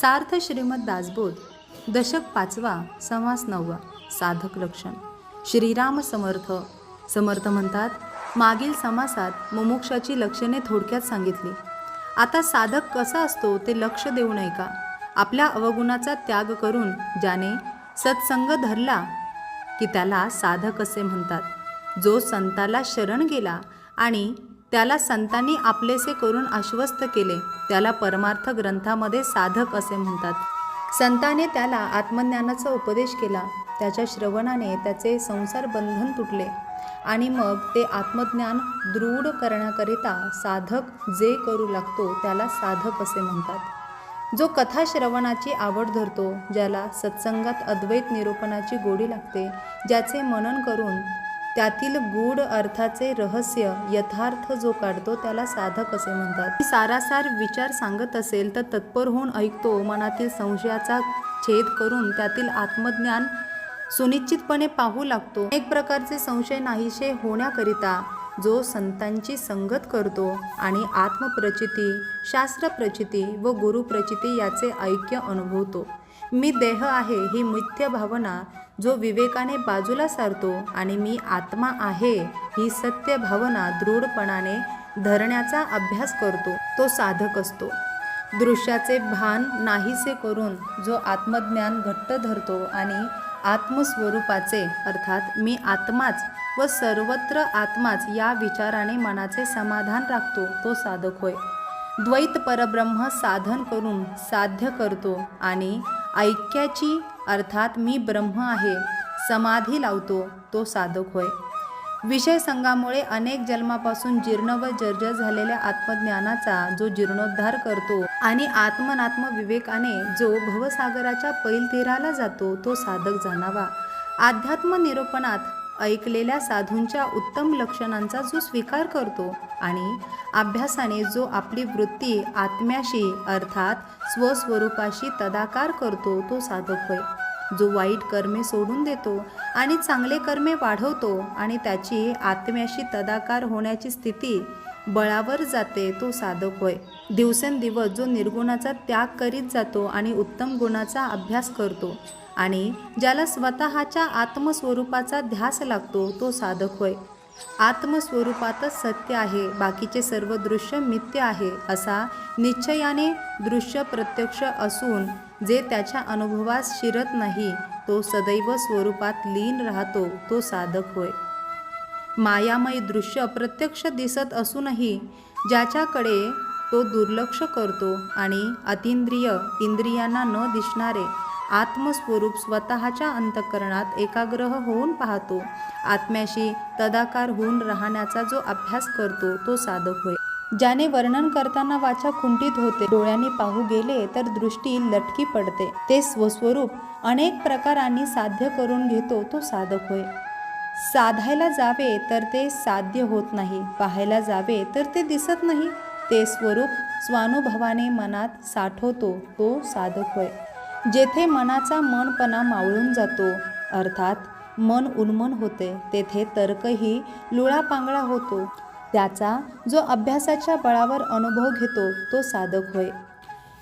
सार्थ श्रीमद दासबोध दशक पाचवा समास नववा साधक लक्षण. श्रीराम समर्थ. समर्थ म्हणतात मागील समासात मुमुक्षाची लक्षणे थोडक्यात सांगितली. आता साधक कसा असतो ते लक्ष देऊ नये का? आपल्या अवगुणाचा त्याग करून ज्याने सत्संग धरला की त्याला साधक असे म्हणतात. जो संताला शरण गेला आणि त्याला संतांनी आपलेसे करून आश्वस्त केले. त्याला परमार्थ ग्रंथामध्ये साधक असे म्हणतात. संताने त्याला आत्मज्ञानाचा उपदेश केला. त्याच्या श्रवणाने त्याचे संसार बंधन तुटले. आणि मग ते आत्मज्ञान दृढ करण्याकरिता साधक जे करू लागतो त्याला साधक असे म्हणतात. जो कथा श्रवणाची आवड धरतो ज्याला सत्संगात अद्वैत निरूपणाची गोडी लागते ज्याचे मनन करून त्यातील गूढ अर्थाचे रहस्य यथार्थ जो काढतो त्याला साधक असे म्हणतात. सारासार विचार सांगत असेल तर तत्पर होऊन ऐकतो. मनातील संशयाचा छेद करून त्यातील आत्मज्ञान सुनिश्चितपणे पाहू लागतो. एक प्रकारचे संशय नाहीसे होण्याकरिता जो संतांची संगत करतो आणि आत्मप्रचिती शास्त्रप्रचिती व गुरुप्रचिती याचे ऐक्य अनुभवतो. मी देह आहे ही मिथ्य भावना जो विवेकाने बाजूला सारतो आणि मी आत्मा आहे ही सत्य भावना दृढपणाने धरण्याचा अभ्यास करतो तो साधक असतो. दृश्याचे भान नाहीसे करून जो आत्मज्ञान घट्ट धरतो आणि आत्मस्वरूपाचे अर्थात मी आत्माच व सर्वत्र आत्माच या विचाराने मनाचे समाधान राखतो तो साधक होय. द्वैत परब्रह्म साधन करून साध्य करतो आणि ऐक्याची अर्थात मी ब्रह्म आहे समाधी लावतो तो साधक होय. विषय संघामुळे अनेक जन्मापासून जीर्ण व जर्जर झालेल्या आत्मज्ञानाचा जो जीर्णोद्धार करतो आणि आत्मनात्म विवेकाने जो भवसागराच्या पैलतीराला जातो तो साधक जाणावा. आध्यात्म निरूपणात ऐकलेल्या साधूंच्या उत्तम लक्षणांचा जो स्वीकार करतो आणि अभ्यासाने जो आपली वृत्ती आत्म्याशी अर्थात स्वस्वरूपाशी तदाकार करतो तो साधक होय. जो वाईट कर्मे सोडून देतो आणि चांगले कर्मे वाढवतो आणि त्याची आत्म्याशी तदाकार होण्याची स्थिती बळावर जाते तो साधक होय. दिवसेंदिवस जो निर्गुणाचा त्याग करीत जातो आणि उत्तम गुणाचा अभ्यास करतो आणि ज्याला स्वतःच्या आत्मस्वरूपाचा ध्यास लागतो तो साधक होय. आत्मस्वरूपातच सत्य आहे बाकीचे सर्व दृश्य मिथ्य आहे असा निश्चयाने दृश्य प्रत्यक्ष असून जे त्याच्या अनुभवास शिरत नाही तो सदैव स्वरूपात लीन राहतो तो साधक होय. मायामय दृश्य प्रत्यक्ष दिसत असूनही ज्याच्याकडे तो दुर्लक्ष करतो आणि अतिंद्रिय इंद्रियांना न दिसणारे आत्मस्वरूप स्वतःच्या अंतकरणात एकाग्रह होऊन पाहतो. आत्म्याशी तदाकार होऊन राहण्याचा जो अभ्यास करतो तो साधक होय. ज्याने वर्णन करताना वाचा खुंटीत होते. डोळ्यांनी पाहू गेले तर दृष्टी लटकी पडते. ते स्वस्वरूप अनेक प्रकारांनी साध्य करून घेतो तो साधक होय. साधायला जावे तर ते साध्य होत नाही. पाहायला जावे तर ते दिसत नाही. ते स्वरूप स्वानुभवाने मनात साठवतो तो साधक होय. जेथे मनाचा मनपणा मावळून जातो अर्थात मन उन्मन होते तेथे तर्कही लुळापांगळा होतो. त्याचा जो अभ्यासाच्या बळावर अनुभव घेतो तो साधक होय.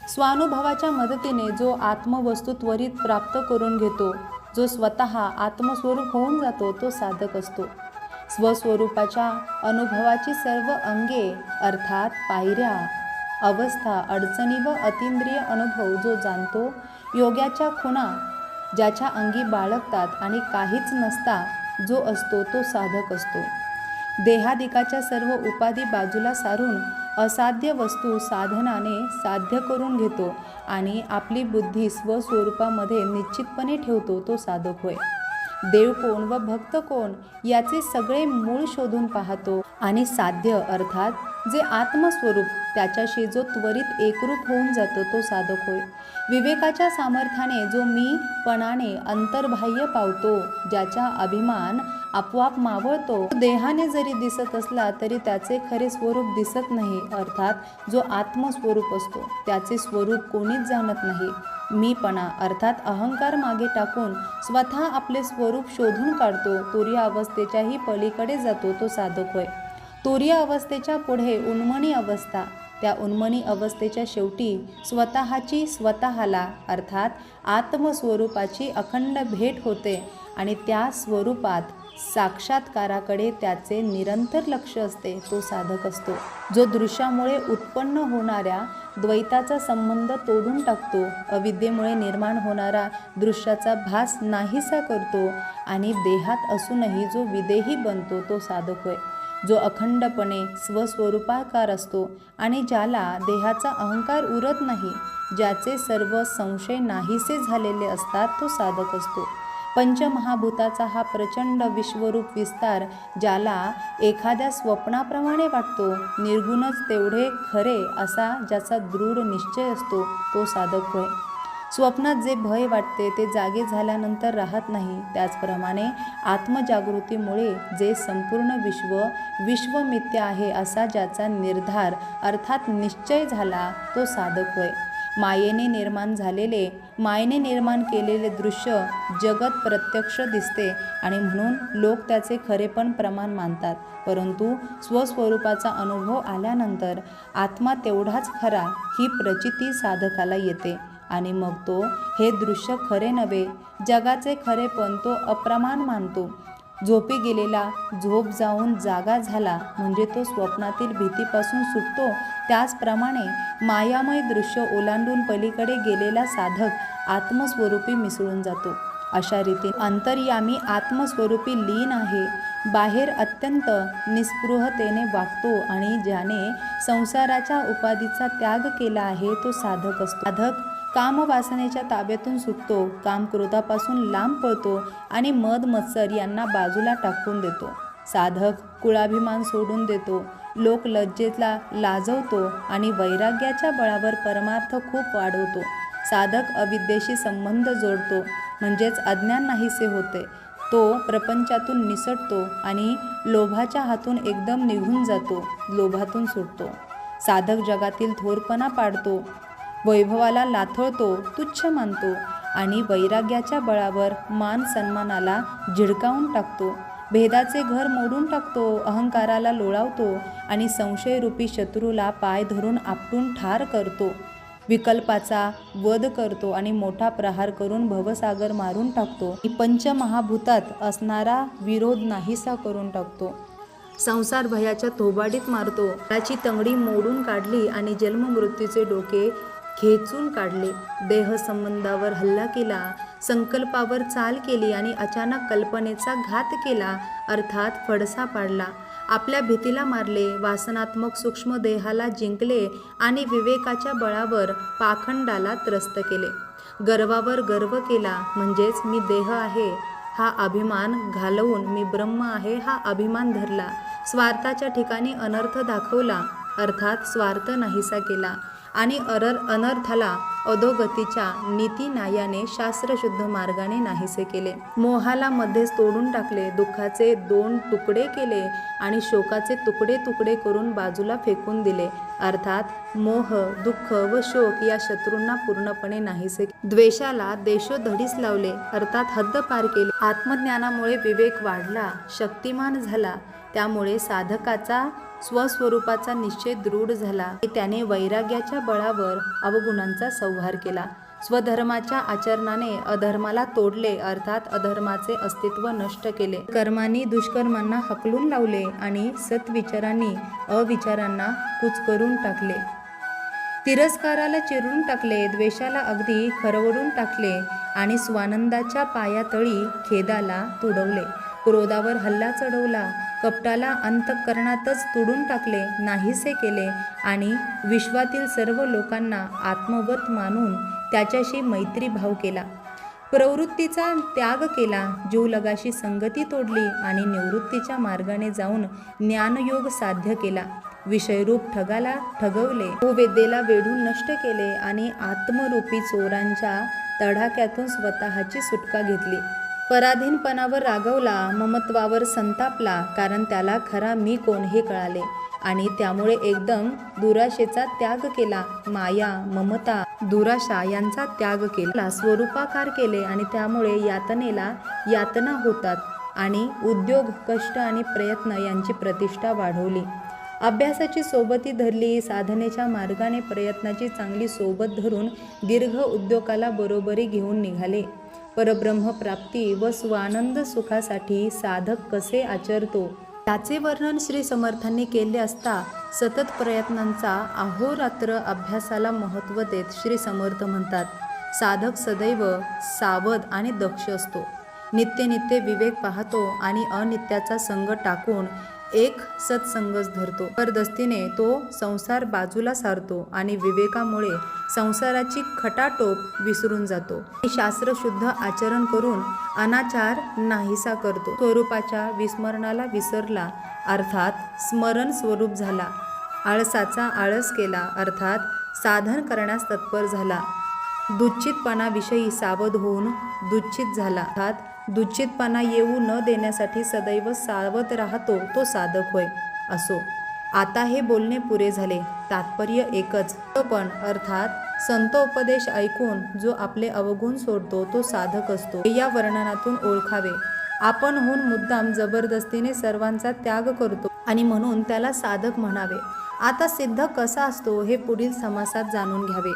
स्वानुभवाच्या मदतीने जो आत्मवस्तू त्वरित प्राप्त करून घेतो जो स्वतः आत्मस्वरूप होऊन जातो तो साधक असतो. स्वस्वरूपाच्या अनुभवाची सर्व अंगे अर्थात पायऱ्या अवस्था अडचणी व अतिंद्रिय अनुभव जो जाणतो योग्याच्या खुणा ज्याच्या अंगी बाळगतात आणि काहीच नसता जो असतो तो साधक असतो. देहादिकाच्या सर्व उपाधी बाजूला सारून असाध्य वस्तू साधनाने साध्य करून घेतो आणि आपली बुद्धी स्वस्वरूपामध्ये निश्चितपणे ठेवतो तो साधक होय. देव कोण व भक्त कोण याचे सगळे मूळ शोधून पाहतो आणि साध्य अर्थात जे आत्मस्वरूप त्याच्याशी जो त्वरित एकरूप होऊन जातो तो साधक होय. विवेकाच्या सामर्थ्याने जो मी पणाने अंतर्बाह्य पावतो ज्याचा अभिमान आपोआप मावळतो देहाने जरी दिसत असला तरी त्याचे खरे स्वरूप दिसत नाही अर्थात जो आत्मस्वरूप असतो त्याचे स्वरूप कोणीच जाणत नाही. मीपणा अर्थात अहंकार मागे टाकून स्वतः आपले स्वरूप शोधून काढतो तुर्य अवस्थेच्याही पलीकडे जातो तो साधक होय. तुर्य अवस्थेच्या पुढे उन्मणी अवस्था. त्या उन्मनी अवस्थेच्या शेवटी स्वतःची स्वतःला अर्थात आत्मस्वरूपाची अखंड भेट होते आणि त्या स्वरूपात साक्षात्काराकडे त्याचे निरंतर लक्ष असते तो साधक असतो. जो दृश्यामुळे उत्पन्न होणाऱ्या द्वैताचा संबंध तोडून टाकतो अविद्येमुळे निर्माण होणारा दृश्याचा भास नाहीसा करतो आणि देहात असूनही जो विदेही बनतो तो साधक होय. जो अखंडपणे स्वस्वरूपाकार असतो आणि ज्याला देहाचा अहंकार उरत नाही ज्याचे सर्व संशय नाहीसे झालेले असतात तो साधक असतो. पंचमहाभूताचा हा प्रचंड विश्वरूप विस्तार ज्याला एखाद्या स्वप्नाप्रमाणे वाटतो निर्गुणच तेवढे खरे असा ज्याचा दृढ निश्चय असतो तो साधक होय. स्वप्नात जे भय वाटते ते जागे झाल्यानंतर राहत नाही. त्याचप्रमाणे आत्मजागृतीमुळे जे संपूर्ण विश्व विश्वमित्य आहे असा ज्याचा निर्धार अर्थात निश्चय झाला तो साधक होय. मायेने निर्माण झालेले मायेने निर्माण केलेले दृश्य जगत प्रत्यक्ष दिसते आणि म्हणून लोक त्याचे खरेपण प्रमाण मानतात. परंतु स्वस्वरूपाचा अनुभव आल्यानंतर आत्मा तेवढाच खरा ही प्रचिती साधकाला येते. आणि मग तो हे दृश्य खरे नव्हे जगाचे खरे पण तो अप्रमाण मानतो. झोपी गेलेला झोप जाऊन जागा झाला म्हणजे तो स्वप्नातील भीतीपासून सुटतो. त्याचप्रमाणे मायामय दृश्य ओलांडून पलीकडे गेलेला साधक आत्मस्वरूपी मिसळून जातो. अशा रीती अंतर्यामी आत्मस्वरूपी लीन आहे. बाहेर अत्यंत निस्पृहतेने वागतो आणि ज्याने संसाराच्या उपाधीचा त्याग केला आहे तो साधक असतो. साधक कामवासनेच्या ताब्यातून सुटतो काम क्रोधापासून लांब पळतो आणि मद मत्सर यांना बाजूला टाकून देतो. साधक कुळाभिमान सोडून देतो. लोक लज्जेतला लाजवतो आणि वैराग्याच्या बळावर परमार्थ खूप वाढवतो. साधक अविद्येशी संबंध जोडतो म्हणजेच अज्ञान नाहीसे होते. तो प्रपंचातून निसटतो आणि लोभाच्या हातून एकदम निघून जातो लोभातून सुटतो. साधक जगातील थोरपणा पाडतो वैभवाला लाथळतो तुच्छ मानतो आणि वैराग्याच्या बळावर मान सन्मानाला झिडकावून टाकतो. भेदाचे घर मोडून टाकतो अहंकाराला लोळावतो आणि संशयरूपी शत्रूला पाय धरून आपटून ठार करतो. विकल्पाचा वध करतो आणि मोठा प्रहार करून भवसागर मारून टाकतो. पंचमहाभूतात असणारा विरोध नाहीसा करून टाकतो. संसार भयाच्या थोबाडीत मारतो. त्याची तंगडी मोडून काढली आणि जन्ममृत्यूचे डोके खेचून काढले. देहसंबंधावर हल्ला केला संकल्पावर चाल केली आणि अचानक कल्पनेचा घात केला अर्थात फडसा पाडला. आपल्या भीतीला मारले वासनात्मक सूक्ष्म देहाला जिंकले आणि विवेकाच्या बळावर पाखंडाला त्रस्त केले. गर्वावर गर्व केला म्हणजेच मी देह आहे हा अभिमान घालवून मी ब्रह्म आहे हा अभिमान धरला. स्वार्थाच्या ठिकाणी अनर्थ दाखवला अर्थात स्वार्थ नाहीसा केला. आणि अरर अनर्थाला अधोगतीच्या नीतीनायाने शास्त्रशुद्ध मार्गाने नाहीसे केले. मोहाला मध्येच तोडून टाकले दुःखाचे दोन तुकडे केले आणि शोकाचे तुकडे तुकडे करून बाजूला फेकून दिले. अर्थात मोह दुःख व शोक या शत्रूंना पूर्णपणे नाहीसे द्वेषाला देशोधडीस लावले. अर्थात हद्द पार केले. आत्मज्ञानामुळे विवेक वाढला शक्तिमान झाला. त्यामुळे साधकाचा स्वस्वरूपाचा निश्चय दृढ झाला. त्याने वैराग्याच्या बळावर अवगुणांचा संहार केला. स्वधर्माच्या आचरणाने अधर्माला तोडले अर्थात अधर्माचे अस्तित्व नष्ट केले. कर्मांनी दुष्कर्मांना हकलून लावले आणि सत्विचारांनी अविचारांना कुचकरून टाकले. तिरस्काराला चिरून टाकले द्वेषाला अगदी खरवडून टाकले आणि स्वानंदाच्या पायातळी खेदाला तुडवले. क्रोधावर हल्ला चढवला. कपटाला अंतःकरणातच तुडून टाकले नाहीसे केले आणि विश्वातील सर्व लोकांना आत्मवत मानून त्याच्याशी मैत्रीभाव केला. प्रवृत्तीचा त्याग केला जीवलगाशी संगती तोडली आणि निवृत्तीच्या मार्गाने जाऊन ज्ञानयोग साध्य केला. विषयरूप ठगाला ठगवले. वेदेला वेढून नष्ट केले आणि आत्मरूपी चोरांच्या तडाख्यातून स्वतःची सुटका घेतली. पराधीनपणावर रागवला ममत्वावर संतापला कारण त्याला खरा मी कोण हे कळाले. आणि त्यामुळे एकदम दुराशेचा त्याग केला. माया ममता दुराशा यांचा त्याग केला. स्वरूपाकार केले आणि त्यामुळे यातनेला यातना होतात आणि उद्योग कष्ट आणि प्रयत्न यांची प्रतिष्ठा वाढवली. अभ्यासाची सोबती धरली साधनेच्या मार्गाने प्रयत्नाची चांगली सोबत धरून दीर्घ उद्योगाला बरोबरी घेऊन निघाले. परब्रह्मप्राप्ती व स्वानंद सुखासाठी साधक कसे आचरतो? त्याचे वर्णन श्री समर्थांनी केले असता सतत प्रयत्नांचा अहोरात्र अभ्यासाला महत्त्व देत श्री समर्थ म्हणतात साधक सदैव सावध आणि दक्ष असतो. नित्य नित्य विवेक पाहतो आणि अनित्याचा संग टाकून एक सत्संगच धरतो. जबरदस्तीने तो संसार बाजूला सारतो आणि विवेकामुळे संसाराची खटाटोप विसरून जातो. शास्त्रशुद्ध आचरण करून अनाचार नाहीसा करतो. स्वरूपाच्या विस्मरणाला विसरला अर्थात स्मरण स्वरूप झाला. आळसाचा आळस केला अर्थात साधन करण्यास तत्पर झाला. दुच्छितपणाविषयी सावध होऊन दुच्छित झाला अर्थात दुच्चितपणा येऊ न देण्यासाठी सदैव सावध राहतो तो साधक होय असो. आता हे बोलणे पुरे झाले तात्पर्य एकच. तो पण अर्थात संतोपदेश ऐकून जो आपले अवगुण सोडतो तो साधक असतो. हे या वर्णनातून ओळखावे. आपण होऊन मुद्दाम जबरदस्तीने सर्वांचा त्याग करतो आणि म्हणून त्याला साधक म्हणावे. आता सिद्ध कसा असतो हे पुढील समासात जाणून घ्यावे.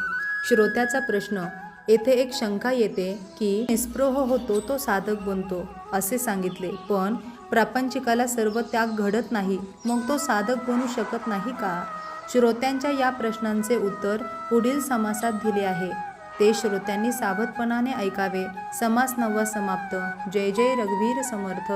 श्रोत्याचा प्रश्न येथे एक शंका येते की निस्पृह होतो तो साधक बनतो असे सांगितले. पण प्रापंचिकाला सर्व त्याग घडत नाही मग तो साधक बनू शकत नाही का? श्रोत्यांच्या या प्रश्नांचे उत्तर पुढील समासात दिले आहे. ते श्रोत्यांनी सावधपणाने ऐकावे. समास नववा समाप्त. जय जय रघुवीर समर्थ.